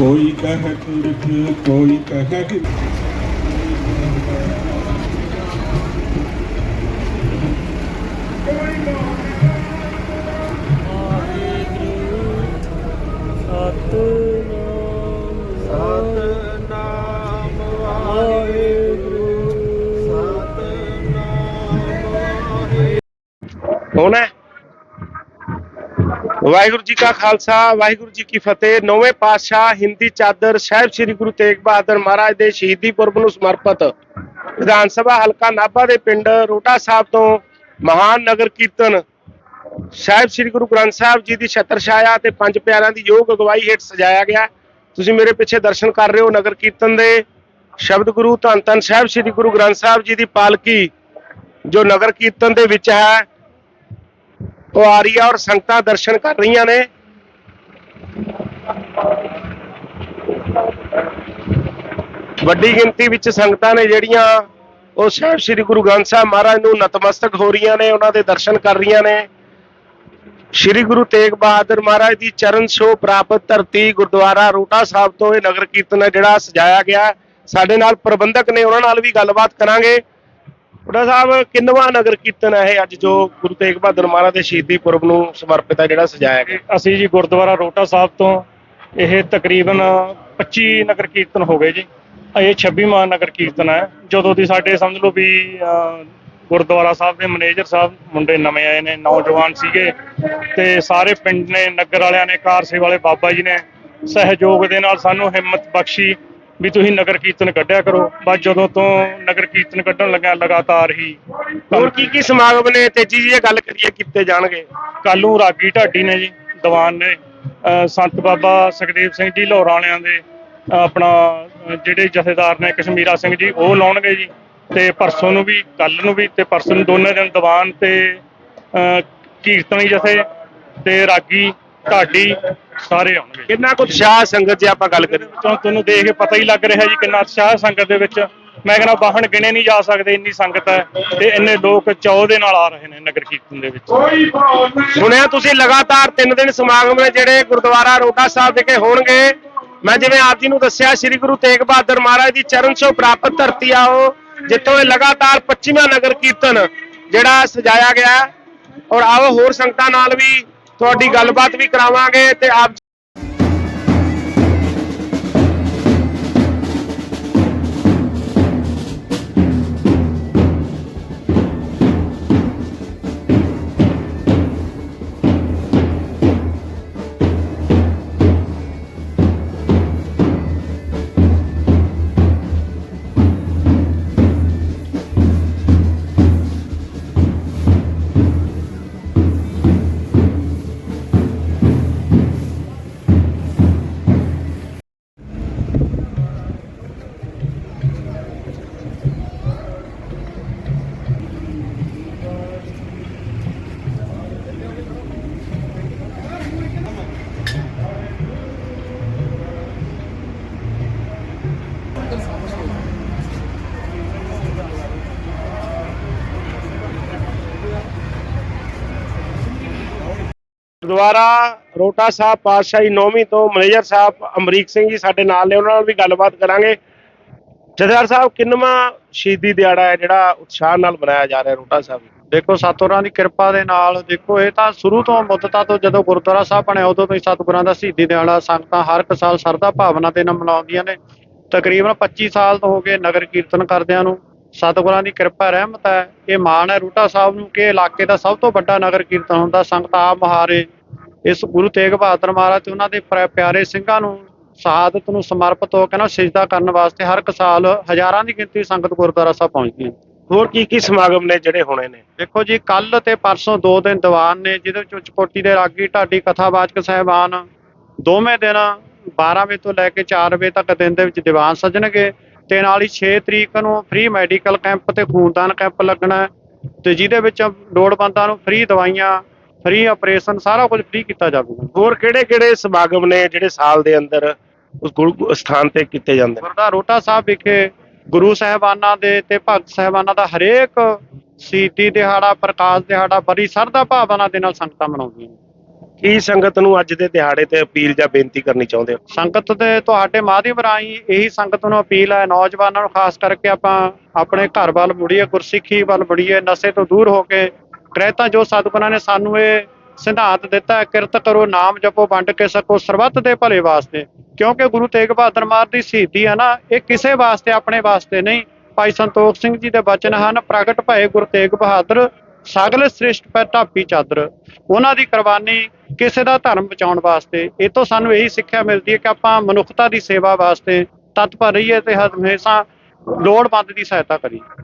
ਕੋਈ ਕਹੈ ਤੁਰਕ ਕੋਈ ਕਹੈ ਸਤਨਾਮ ਵਾਹਿਗੁਰੂ ਸਤਨਾਮ ਵਾਹਿਗੁਰੂ ਹੋਣਾ। ਵਾਹਿਗੁਰੂ ਜੀ ਕਾ ਖਾਲਸਾ, ਵਾਹਿਗੁਰੂ ਜੀ ਕੀ ਫਤਿਹ। ਨੌਵੇਂ ਪਾਤਸ਼ਾਹ ਹਿੰਦੀ ਚਾਦਰ ਸਾਹਿਬ ਸ੍ਰੀ ਗੁਰੂ ਤੇਗ ਬਹਾਦਰ ਮਹਾਰਾਜ ਦੇ ਸ਼ਹੀਦੀ ਪੁਰਬ ਨੂੰ ਸਮਰਪਿਤ ਵਿਧਾਨ ਸਭਾ ਹਲਕਾ ਨਾਭਾ ਦੇ ਪਿੰਡ ਰੋਟਾ ਸਾਹਿਬ ਤੋਂ ਮਹਾਨ ਨਗਰ ਕੀਰਤਨ ਸਾਹਿਬ ਸ੍ਰੀ ਗੁਰੂ ਗ੍ਰੰਥ ਸਾਹਿਬ ਜੀ ਦੀ ਛਤਰ ਛਾਇਆ ਤੇ ਪੰਜ ਪਿਆਰਿਆਂ ਦੀ ਯੋਗ ਅਗਵਾਈ ਹੇਠ ਸਜਾਇਆ ਗਿਆ। ਤੁਸੀਂ ਮੇਰੇ ਪਿੱਛੇ ਦਰਸ਼ਨ ਕਰ ਰਹੇ ਹੋ ਨਗਰ ਕੀਰਤਨ ਦੇ ਸ਼ਬਦ ਗੁਰੂ ਧੰਨ ਧੰਨ ਸਾਹਿਬ ਸ੍ਰੀ ਗੁਰੂ ਗ੍ਰੰਥ ਸਾਹਿਬ ਜੀ ਦੀ ਪਾਲਕੀ, ਜੋ ਨਗਰ ਕੀਰਤਨ ਦੇ ਵਿੱਚ ਹੈ। ਉਹ ਆ ਰਹੀ ਹੈ ਔਰ ਸੰਗਤਾਂ ਦਰਸ਼ਨ ਕਰ ਰਹੀਆਂ ਨੇ। ਵੱਡੀ ਗਿਣਤੀ ਵਿੱਚ ਸੰਗਤਾਂ ਨੇ ਜਿਹੜੀਆਂ ਉਹ ਸਾਹਿਬ ਸ੍ਰੀ ਗੁਰੂ ਗ੍ਰੰਥ ਸਾਹਿਬ ਮਹਾਰਾਜ ਨੂੰ ਨਤਮਸਤਕ ਹੋ ਰਹੀਆਂ ਨੇ, ਉਹਨਾਂ ਦੇ ਦਰਸ਼ਨ ਕਰ ਰਹੀਆਂ ਨੇ। ਸ੍ਰੀ ਗੁਰੂ ਤੇਗ ਬਹਾਦਰ ਮਹਾਰਾਜ ਦੀ ਚਰਨ ਛੋਹ ਪ੍ਰਾਪਤ ਧਰਤੀ ਗੁਰਦੁਆਰਾ ਰੋਟਾ ਸਾਹਿਬ ਤੋਂ ਇਹ ਨਗਰ ਕੀਰਤਨ ਹੈ ਜਿਹੜਾ ਸਜਾਇਆ ਗਿਆ ਸਾਡੇ ਨਾਲ ਪ੍ਰਬੰਧਕ ਨੇ, ਉਹਨਾਂ ਨਾਲ ਵੀ ਗੱਲਬਾਤ ਕਰਾਂਗੇ। ਰੋਟਾ ਸਾਹਿਬ ਕਿੰਨਵਾਂ ਨਗਰ ਕੀਰਤਨ ਹੈ ਇਹ ਅੱਜ ਜੋ ਗੁਰੂ ਤੇਗ ਬਹਾਦਰ ਮਹਾਰਾਜ ਦੇ ਸ਼ਹੀਦੀ ਪੁਰਬ ਨੂੰ ਸਮਰਪਿਤ ਹੈ ਜਿਹੜਾ ਸਜਾਇਆ ਗਿਆ? ਅਸੀਂ ਜੀ ਗੁਰਦੁਆਰਾ ਰੋਟਾ ਸਾਹਿਬ ਤੋਂ ਇਹ ਤਕਰੀਬਨ 25 ਨਗਰ ਕੀਰਤਨ ਹੋ ਗਏ ਜੀ। ਇਹ 26ਵਾਂ ਨਗਰ ਕੀਰਤਨ ਹੈ। ਜਦੋਂ ਦੀ ਸਾਡੇ ਸਮਝ ਲਓ ਵੀ ਅਹ, ਗੁਰਦੁਆਰਾ ਸਾਹਿਬ ਦੇ ਮੈਨੇਜਰ ਸਾਹਿਬ ਮੁੰਡੇ ਨਵੇਂ ਆਏ ਨੇ ਨੌਜਵਾਨ ਸੀਗੇ ਤੇ ਸਾਰੇ ਪਿੰਡ ਨੇ ਨਗਰ ਵਾਲਿਆਂ ਨੇ ਕਾਰ ਸੇਵਾ ਵਾਲੇ ਬਾਬਾ ਜੀ ਨੇ ਸਹਿਯੋਗ ਦੇ ਨਾਲ ਸਾਨੂੰ ਹਿੰਮਤ ਬਖਸ਼ੀ। ਵੀ ਤੁਸੀਂ ਨਗਰ ਕੀਰਤਨ ਕੱਢਿਆ ਕਰੋ। ਬਸ ਜਦੋਂ ਤੋਂ ਨਗਰ ਕੀਰਤਨ ਕੱਢਣ ਲੱਗਾ ਲਗਾਤਾਰ ਹੀ ਹੋਰ ਕੀ ਕੀ ਸਮਾਗਮ ਨੇ? ਤੇਜੀ ਜੀ ਇਹ ਗੱਲ ਕਰੀਏ ਕੀਤੇ ਜਾਣਗੇ। ਕੱਲੂ ਰਾਗੀ ਢਾਡੀ ਨੇ ਜੀ ਦੀਵਾਨ ਨੇ ਸੰਤ ਬਾਬਾ ਸੁਖਦੇਵ ਸਿੰਘ ਜੀ ਲਾਹੌਰ ਵਾਲਿਆਂ ਦੇ ਆਪਣਾ ਜਿਹੜੇ ਜਥੇਦਾਰ ਨੇ ਕਸ਼ਮੀਰਾ ਸਿੰਘ ਜੀ ਉਹ ਲਾਉਣਗੇ ਜੀ। ਤੇ ਪਰਸੋਂ ਨੂੰ ਵੀ ਕੱਲ ਨੂੰ ਵੀ ਤੇ ਪਰਸੋਂ ਨੂੰ ਦੋਨੇ ਦਿਨ ਦੀਵਾਨ ਤੇ ਕੀਰਤਨੀ ਜਥੇ ਤੇ ਰਾਗੀ ਢਾਡੀ ਸਾਰੇ ਆਉਣਗੇ। ਕਿੰਨਾ ਕੁ ਉਤਸ਼ਾਹ ਸੰਗਤ ਜੇ ਆਪਾਂ ਗੱਲ ਕਰੀਏ? ਵਿੱਚੋਂ ਤੁਹਾਨੂੰ ਦੇਖ ਕੇ ਪਤਾ ਹੀ ਲੱਗ ਰਿਹਾ ਜੀ ਕਿੰਨਾ ਉਤਸ਼ਾਹ ਸੰਗਤ ਦੇ ਵਿੱਚ। ਮੈਂ ਕਹਿੰਦਾ ਵਾਹਣ ਗਿਣੇ ਨਹੀਂ ਜਾ ਸਕਦੇ ਇੰਨੀ ਸੰਗਤ ਹੈ ਤੇ ਇੰਨੇ ਲੋਕ ਚਾਅ ਦੇ ਨਾਲ ਆ ਰਹੇ ਨੇ ਨਗਰ ਕੀਰਤਨ ਦੇ ਵਿੱਚ। ਸੁਣਿਆ ਤੁਸੀਂ ਲਗਾਤਾਰ 3 ਦਿਨ ਸਮਾਗਮ ਨੇ ਜਿਹੜੇ ਗੁਰਦੁਆਰਾ ਰੋਟਾ ਸਾਹਿਬ ਵਿਖੇ ਹੋਣਗੇ। ਮੈਂ ਜਿਵੇਂ ਆਪ ਜੀ ਨੂੰ ਦੱਸਿਆ ਸ੍ਰੀ ਗੁਰੂ ਤੇਗ ਬਹਾਦਰ ਮਹਾਰਾਜ ਦੀ ਚਰਨ ਛੋਹ ਪ੍ਰਾਪਤ ਧਰਤੀ ਆ ਉਹ ਜਿੱਥੋਂ ਇਹ ਲਗਾਤਾਰ 25ਵਾਂ ਨਗਰ ਕੀਰਤਨ ਜਿਹੜਾ ਸਜਾਇਆ ਗਿਆ। ਔਰ ਆਓ ਹੋਰ ਸੰਗਤਾਂ ਨਾਲ ਵੀ ਤੁਹਾਡੀ ਗੱਲਬਾਤ ਵੀ ਕਰਾਵਾਂਗੇ ਤੇ ਆਪ ਗੁਰਦੁਆਰਾ ਰੋਟਾ ਸਾਹਿਬ ਪਾਤਸ਼ਾਹੀ ਨੌਵੀਂ ਤੋਂ ਮੈਨੇਜਰ ਸਾਹਿਬ ਅਮਰੀਕ ਸਿੰਘ ਜੀ ਸਾਡੇ ਨਾਲ ਨੇ, ਉਹਨਾਂ ਨਾਲ ਵੀ ਗੱਲਬਾਤ ਕਰਾਂਗੇ। ਜਥੇਦਾਰ ਸਾਹਿਬ, ਕਿੰਨਵਾਂ ਸ਼ਹੀਦੀ ਦਿਹਾੜਾ ਹੈ ਜਿਹੜਾ ਉਤਸ਼ਾਹ ਨਾਲ ਮਨਾਇਆ ਜਾ ਰਿਹਾ ਰੋਟਾ ਸਾਹਿਬ ਦੇਖੋ ਸਤਿਗੁਰਾਂ ਦੀ ਕਿਰਪਾ ਦੇ ਨਾਲ, ਦੇਖੋ ਇਹ ਤਾਂ ਸ਼ੁਰੂ ਤੋਂ ਮੁੱਦਤਾ ਤੋਂ ਜਦੋਂ ਗੁਰਦੁਆਰਾ ਸਾਹਿਬ ਬਣਿਆ, ਉਦੋਂ ਤੋਂ ਹੀ ਸਤਿਗੁਰਾਂ ਦਾ ਸ਼ਹੀਦੀ ਦੇਣ ਵਾਲਾ ਸੰਗਤਾਂ ਹਰ ਇੱਕ ਸਾਲ ਸਰਦਾ ਭਾਵਨਾ ਦੇ ਨਾਲ ਮਨਾਉਂਦੀਆਂ ਨੇ। ਤਕਰੀਬਨ 25 ਸਾਲ ਤੋਂ ਹੋ ਗਏ ਨਗਰ ਕੀਰਤਨ ਕਰਦਿਆਂ ਨੂੰ, ਸਤਿਗੁਰਾਂ ਦੀ ਕਿਰਪਾ ਰਹਿਮਤ ਹੈ। ਇਹ ਮਾਣ ਹੈ ਰੂਟਾ ਸਾਹਿਬ ਨੂੰ ਕਿ ਇਲਾਕੇ ਦਾ ਸਭ ਤੋਂ ਵੱਡਾ ਨਗਰ ਕੀਰਤਨ ਹੁੰਦਾ, ਸੰਗਤ ਆਪ ਮਹਾਰੇ ਇਸ ਗੁਰੂ ਤੇਗ ਬਹਾਦਰ ਮਹਾਰਾਜ ਤੇ ਉਹਨਾਂ ਦੇ ਪਿਆ- ਪਿਆਰੇ ਸਿੰਘਾਂ ਨੂੰ ਸ਼ਹਾਦਤ ਨੂੰ ਸਮਰਪਿਤ ਹੋ ਕੇ ਨਾ ਸਿਜਦਾ ਕਰਨ ਵਾਸਤੇ ਹਰ ਇੱਕ ਸਾਲ ਹਜ਼ਾਰਾਂ ਦੀ ਗਿਣਤੀ ਸੰਗਤ ਗੁਰਦੁਆਰਾ ਸਾਹਿਬ ਪਹੁੰਚਦੀ ਹੈ। ਹੋਰ ਕੀ ਕੀ ਸਮਾਗਮ ਨੇ ਜਿਹੜੇ ਹੋਣੇ ਨੇ? ਦੇਖੋ ਜੀ ਕੱਲ ਤੇ ਪਰਸੋਂ ਦੋ ਦਿਨ ਦੀਵਾਨ ਨੇ ਜਿਹਦੇ ਵਿੱਚ ਉੱਚਕੋਟੀ ਦੇ ਰਾਗੀ ਢਾਡੀ ਕਥਾਵਾਚਕ ਸਾਹਿਬਾਨ ਦੋਵੇਂ ਦਿਨ 12 ਵਜੇ ਤੋਂ ਲੈ ਕੇ 4 ਵਜੇ ਤੱਕ ਦਿਨ ਦੇ ਵਿੱਚ ਦੀਵਾਨ ਸੱਜਣਗੇ ਤੇ ਨਾਲ ਹੀ 6 ਤਰੀਕ ਨੂੰ ਫ੍ਰੀ ਮੈਡੀਕਲ ਕੈਂਪ ਤੇ ਖੂਨਦਾਨ ਕੈਂਪ ਲੱਗਣਾ ਤੇ ਜਿਹਦੇ ਵਿੱਚ ਲੋੜਵੰਦਾਂ ਨੂੰ ਫ੍ਰੀ ਦਵਾਈਆਂ ਫ੍ਰੀ ਆਪਰੇਸ਼ਨ ਸਾਰਾ ਕੁਝ ਫ੍ਰੀ ਕੀਤਾ ਜਾਵੇਗਾ। ਹੋਰ ਕਿਹੜੇ ਕਿਹੜੇ ਸਮਾਗਮ ਨੇ ਜਿਹੜੇ ਸਾਲ ਦੇ ਅੰਦਰ ਉਸ ਗੁਰੂ ਸਥਾਨ ਤੇ ਕੀਤੇ ਜਾਂਦੇ ਨੇ? ਗੁਰਦਾ ਰੋਟਾ ਸਾਹਿਬ ਵਿਖੇ ਗੁਰੂ ਸਾਹਿਬਾਨਾਂ ਦੇ ਤੇ ਭਗਤ ਸਾਹਿਬਾਨਾਂ ਦਾ ਹਰੇਕ ਸ਼ਹੀਦੀ ਦਿਹਾੜਾ ਪ੍ਰਕਾਸ਼ ਦਿਹਾੜਾ ਬੜੀ ਸਰਦਾ ਭਾਵਨਾ ਦੇ ਨਾਲ ਸੰਗਤਾਂ ਮਨਾਉਂਦੀਆਂ ਨੇ। ਕੀ ਸੰਗਤ ਨੂੰ ਅੱਜ ਦੇ ਦਿਹਾੜੇ ਤੇ ਅਪੀਲ ਜਾਂ ਬੇਨਤੀ ਕਰਨੀ ਚਾਹੁੰਦੇ ਹੋ? ਸੰਗਤ ਤੇ ਤੁਹਾਡੇ ਮਾਧਿਅਮ ਰਾਹੀਂ ਇਹੀ ਸੰਗਤ ਨੂੰ ਅਪੀਲ ਹੈ ਨੌਜਵਾਨਾਂ ਨੂੰ ਖਾਸ ਕਰਕੇ ਆਪਾਂ ਆਪਣੇ ਘਰ ਵੱਲ ਮੁੜੀਏ ਗੁਰਸਿੱਖੀ ਵੱਲ ਮੁੜੀਏ ਨਸ਼ੇ ਤੋਂ ਦੂਰ ਹੋ ਕੇ ਕ੍ਰੇਤਾ ਜੋ ਸਤਿਗੁਰਾਂ ਨੇ ਸਾਨੂੰ ਇਹ ਸਿਧਾਂਤ ਦਿੱਤਾ, ਕਿਰਤ ਕਰੋ, ਨਾਮ ਜਪੋ, ਵੰਡ ਕੇ ਸਕੋ, ਸਰਬੱਤ ਦੇ ਭਲੇ ਵਾਸਤੇ। ਕਿਉਂਕਿ ਗੁਰੂ ਤੇਗ ਬਹਾਦਰ ਮਾਰ ਦੀ ਸ਼ਹੀਦੀ ਹੈ ਨਾ, ਇਹ ਕਿਸੇ ਵਾਸਤੇ, ਆਪਣੇ ਵਾਸਤੇ ਨਹੀਂ। ਭਾਈ ਸੰਤੋਖ ਸਿੰਘ ਜੀ ਦੇ ਬਚਨ ਹਨ, ਪ੍ਰਗਟ ਭਏ ਗੁਰੂ ਤੇਗ ਬਹਾਦਰ, ਸਗਲ ਸ੍ਰਿਸ਼ਟ ਪੈ ਢਾਪੀ ਚਾਦਰ। ਉਹਨਾਂ ਦੀ ਕੁਰਬਾਨੀ ਕਿਸੇ ਦਾ ਧਰਮ ਬਚਾਉਣ ਵਾਸਤੇ। ਇਹ ਤੋਂ ਸਾਨੂੰ ਇਹੀ ਸਿੱਖਿਆ ਮਿਲਦੀ ਹੈ ਕਿ ਆਪਾਂ ਮਨੁੱਖਤਾ ਦੀ ਸੇਵਾ ਵਾਸਤੇ ਤਤਪਰ ਰਹੀਏ ਤੇ ਹਮੇਸ਼ਾ ਲੋੜਵੰਦ ਦੀ ਸਹਾਇਤਾ ਕਰੀਏ।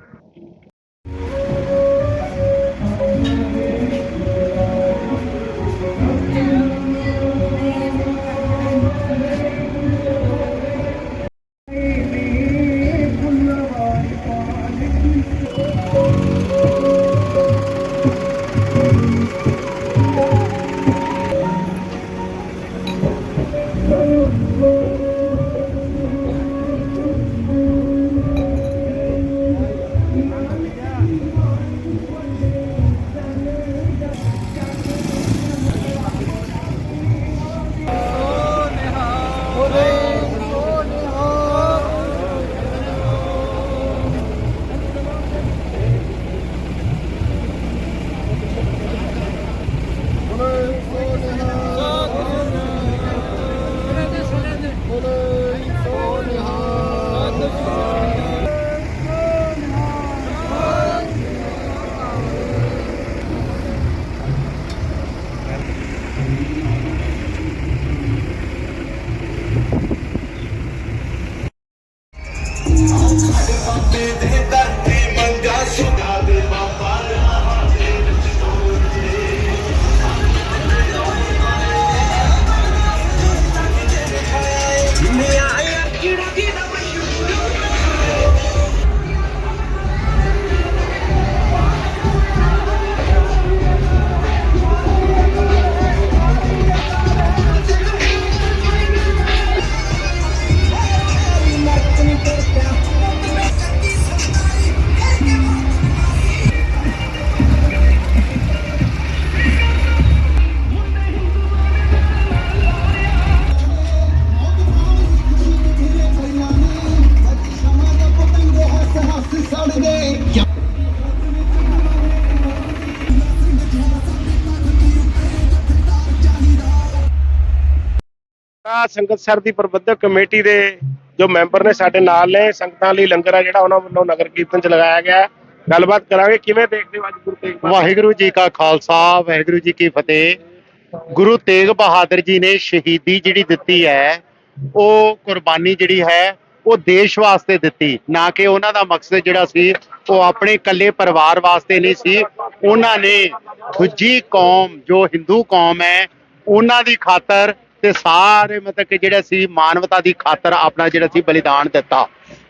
ਸੰਗਤ ਸੰਗਤਸਰ ਦੀ ਪ੍ਰਬੰਧਕ ਕਮੇਟੀ ਦੇ ਜੋ ਮੈਂਬਰ ਨੇ ਸਾਡੇ ਨਾਲ ਨੇ, ਸੰਗਤਾਂ ਲਈ ਲੰਗਰ ਆ ਜਿਹੜਾ ਉਹਨਾਂ ਵੱਲੋਂ ਨਗਰ ਕੀਰਤਨ ਚ ਲਗਾਇਆ ਗਿਆ ਗੱਲਬਾਤ ਕਰਾਂਗੇ, ਕਿਵੇਂ ਦੇਖਦੇ ਹੋ ਅੱਜ ਗੁਰੂ ਤੇਗ ਵਾਹਿਗੁਰੂ ਜੀ ਕਾ ਖਾਲਸਾ, ਵਾਹਿਗੁਰੂ ਜੀ ਕੀ ਫਤਿਹ। ਗੁਰੂ ਤੇਗ ਬਹਾਦਰ ਜੀ ਨੇ ਸ਼ਹੀਦੀ ਜਿਹੜੀ ਦਿੱਤੀ ਹੈ, ਉਹ ਕੁਰਬਾਨੀ ਜਿਹੜੀ ਹੈ, ਉਹ ਦੇਸ਼ ਵਾਸਤੇ ਦਿੱਤੀ। ਨਾ ਕਿ ਉਹਨਾਂ ਦਾ ਮਕਸਦ ਜਿਹੜਾ ਸੀ, ਉਹ ਆਪਣੇ ਇਕੱਲੇ ਪਰਿਵਾਰ ਵਾਸਤੇ ਨਹੀਂ ਸੀ। ਉਹਨਾਂ ਨੇ ਦੂਜੀ ਕੌਮ, ਜੋ ਹਿੰਦੂ ਕੌਮ ਹੈ, ਉਹਨਾਂ ਦੀ ਖਾਤਰ ਤੇ ਸਾਰੇ ਮਤਲਬ ਕਿ ਜਿਹੜਾ ਸੀ ਮਾਨਵਤਾ ਦੀ ਖਾਤਰ ਆਪਣਾ ਜਿਹੜਾ ਸੀ ਬਲੀਦਾਨ ਦਿੱਤਾ।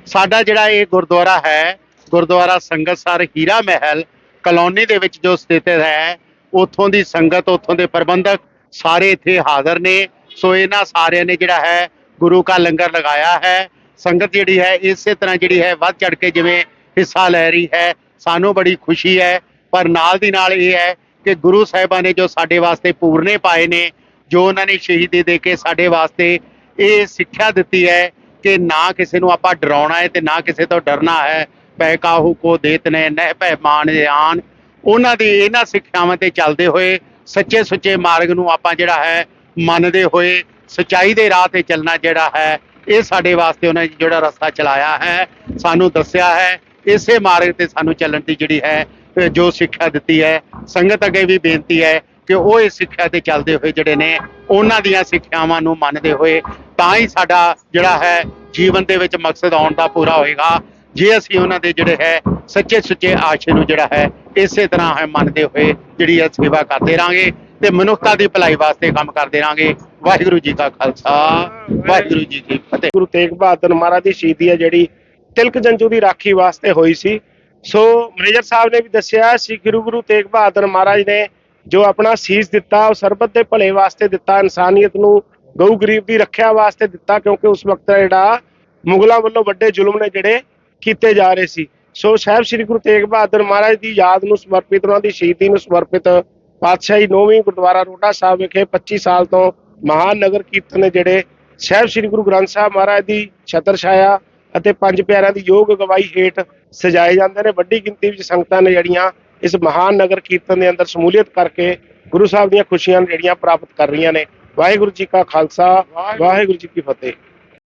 ਸਾਡਾ ਜਿਹੜਾ ਇਹ ਗੁਰਦੁਆਰਾ ਹੈ, ਗੁਰਦੁਆਰਾ ਸੰਗਤਸਰ ਹੀਰਾ ਮਹਿਲ ਕਲੋਨੀ ਦੇ ਵਿੱਚ ਜੋ ਸਥਿਤ ਹੈ, ਉੱਥੋਂ ਦੀ ਸੰਗਤ, ਉੱਥੋਂ ਦੇ ਪ੍ਰਬੰਧਕ ਸਾਰੇ ਇੱਥੇ ਹਾਜ਼ਰ ਨੇ। ਸੋ ਇਹਨਾਂ ਸਾਰਿਆਂ ਨੇ ਜਿਹੜਾ ਹੈ, ਗੁਰੂ ਕਾ ਲੰਗਰ ਲਗਾਇਆ ਹੈ। ਸੰਗਤ ਜਿਹੜੀ ਹੈ, ਇਸੇ ਤਰ੍ਹਾਂ ਜਿਹੜੀ ਹੈ, ਵੱਧ ਚੜ ਕੇ ਜਿਵੇਂ ਹਿੱਸਾ ਲੈ ਰਹੀ ਹੈ, ਸਾਨੂੰ ਬੜੀ ਖੁਸ਼ੀ ਹੈ। ਪਰ ਨਾਲ ਦੀ ਨਾਲ ਇਹ ਹੈ ਕਿ ਗੁਰੂ ਸਾਹਿਬਾਂ ਨੇ ਜੋ ਸਾਡੇ ਵਾਸਤੇ ਪੂਰਨੇ ਪਾਏ ਨੇ ਜੋ ਉਹਨਾਂ ਨੇ ਸ਼ਹੀਦੀ ਦੇ ਕੇ ਸਾਡੇ ਵਾਸਤੇ ਇਹ ਸਿੱਖਿਆ ਦਿੱਤੀ ਹੈ ਕਿ ਨਾ ਕਿਸੇ ਨੂੰ ਆਪਾਂ ਡਰਾਉਣਾ ਹੈ ਤੇ ਨਾ ਕਿਸੇ ਤੋਂ ਡਰਨਾ ਹੈ। ਪੈ ਕਾਹੂ ਕੋ ਦੇਤ ਨੇ, ਨਹਿ ਭੈ ਮਾਨ ਜਾਨ ਉਹਨਾਂ ਦੀ ਇਹਨਾਂ ਸਿੱਖਿਆਵਾਂ ਤੇ ਚੱਲਦੇ ਹੋਏ, ਸੱਚੇ ਸੁੱਚੇ ਮਾਰਗ ਨੂੰ ਆਪਾਂ ਜਿਹੜਾ ਹੈ, ਮੰਨਦੇ ਹੋਏ, ਸਚਾਈ ਦੇ ਰਾਹ ਤੇ ਚੱਲਣਾ ਜਿਹੜਾ ਹੈ, ਇਹ ਸਾਡੇ ਵਾਸਤੇ ਉਹਨਾਂ ਜਿਹੜਾ ਰਸਤਾ ਚਲਾਇਆ ਹੈ, ਸਾਨੂੰ ਦੱਸਿਆ ਹੈ। ਇਸੇ ਮਾਰਗ ਤੇ ਸਾਨੂੰ ਚੱਲਣ ਦੀ ਜਿਹੜੀ ਹੈ, ਜੋ ਸਿੱਖਿਆ ਦਿੱਤੀ ਹੈ, ਸੰਗਤ ਅੱਗੇ ਵੀ ਬੇਨਤੀ ਹੈ ਕਿ ਉਹ ਇਸ ਸਿੱਖਿਆ ਤੇ ਚੱਲਦੇ ਹੋਏ ਜਿਹੜੇ ਨੇ, ਉਹਨਾਂ ਦੀਆਂ ਸਿੱਖਿਆਵਾਂ ਨੂੰ ਮੰਨਦੇ ਹੋਏ ਤਾਂ ਹੀ ਸਾਡਾ ਜਿਹੜਾ ਹੈ ਜੀਵਨ ਦੇ ਵਿੱਚ ਮਕਸਦ ਆਉਣ ਦਾ ਪੂਰਾ ਹੋਏਗਾ। ਜੇ ਅਸੀਂ ਉਹਨਾਂ ਦੇ ਜਿਹੜੇ ਹੈ ਸੱਚੇ ਸੁੱਚੇ ਆਸ਼ੇ ਨੂੰ ਜਿਹੜਾ ਹੈ ਇਸੇ ਤਰ੍ਹਾਂ ਹੈ ਮੰਨਦੇ ਹੋਏ ਜਿਹੜੀ ਹੈ ਸੇਵਾ ਕਰਦੇ ਰਾਂਗੇ ਤੇ ਮਨੁੱਖਤਾ ਦੀ ਭਲਾਈ ਵਾਸਤੇ ਕੰਮ ਕਰਦੇ ਰਾਂਗੇ। ਵਾਹਿਗੁਰੂ ਜੀ ਕਾ ਖਾਲਸਾ, ਵਾਹਿਗੁਰੂ ਜੀ ਕੀ ਫਤਿਹ। ਗੁਰੂ ਤੇਗ ਬਹਾਦਰ ਮਹਾਰਾਜ ਦੀ ਸ਼ਹੀਦੀ ਹੈ ਜਿਹੜੀ ਤਿਲਕ ਜੰਜੂ ਦੀ ਰਾਖੀ ਵਾਸਤੇ ਹੋਈ ਸੀ। ਸੋ ਮੈਨੇਜਰ ਸਾਹਿਬ ਨੇ ਵੀ ਦੱਸਿਆ ਸੀ ਗੁਰੂ ਗੁਰੂ ਤੇਗ ਬਹਾਦਰ ਮਹਾਰਾਜ ਨੇ ਜੋ ਆਪਣਾ ਸੀਸ ਦਿੱਤਾ, ਉਹ ਸਰਬਤ ਦੇ ਭਲੇ ਵਾਸਤੇ ਦਿੱਤਾ, ਇਨਸਾਨੀਅਤ ਨੂੰ ਗਊ ਗਰੀਬ ਦੀ ਰੱਖਿਆ ਵਾਸਤੇ ਦਿੱਤਾ, ਕਿਉਂਕਿ ਉਸ ਵਕਤ ਜਿਹੜਾ ਮੁਗਲਾਂ ਵੱਲੋਂ ਵੱਡੇ ਜ਼ੁਲਮ ਨੇ ਜਿਹੜੇ ਕੀਤੇ ਜਾ ਰਹੇ ਸੀ। ਸੋ ਸਾਹਿਬ ਸ੍ਰੀ ਗੁਰੂ ਤੇਗ ਬਹਾਦਰ ਮਹਾਰਾਜ ਦੀ ਯਾਦ ਨੂੰ ਸਮਰਪਿਤ, ਉਹਨਾਂ ਦੀ ਸ਼ਹੀਦੀ ਨੂੰ ਸਮਰਪਿਤ ਪਾਤਸ਼ਾਹੀ ਨੌਵੀਂ ਗੁਰਦੁਆਰਾ ਰੋਟਾ ਸਾਹਿਬ ਵਿਖੇ 25 ਸਾਲ ਤੋਂ ਮਹਾਨ ਨਗਰ ਕੀਰਤਨ ਨੇ ਜਿਹੜੇ ਸਾਹਿਬ ਸ੍ਰੀ ਗੁਰੂ ਗ੍ਰੰਥ ਸਾਹਿਬ ਮਹਾਰਾਜ ਦੀ ਛਤਰ ਛਾਇਆ ਅਤੇ ਪੰਜ ਪਿਆਰਿਆਂ ਦੀ ਯੋਗ ਅਗਵਾਈ ਹੇਠ ਸਜਾਏ ਜਾਂਦੇ ਨੇ। ਵੱਡੀ ਗਿਣਤੀ ਵਿੱਚ ਸੰਗਤਾਂ ਨੇ ਜਿਹੜੀਆਂ ਇਸ ਮਹਾਨ ਨਗਰ ਕੀਰਤਨ ਦੇ ਅੰਦਰ ਸ਼ਮੂਲੀਅਤ ਕਰਕੇ ਗੁਰੂ ਸਾਹਿਬ ਦੀਆਂ ਖੁਸ਼ੀਆਂ ਜਿਹੜੀਆਂ ਪ੍ਰਾਪਤ ਕਰ ਰਹੀਆਂ ਨੇ। ਵਾਹਿਗੁਰੂ ਜੀ ਕਾ ਖਾਲਸਾ, ਵਾਹਿਗੁਰੂ ਜੀ ਕੀ ਫਤਿਹ।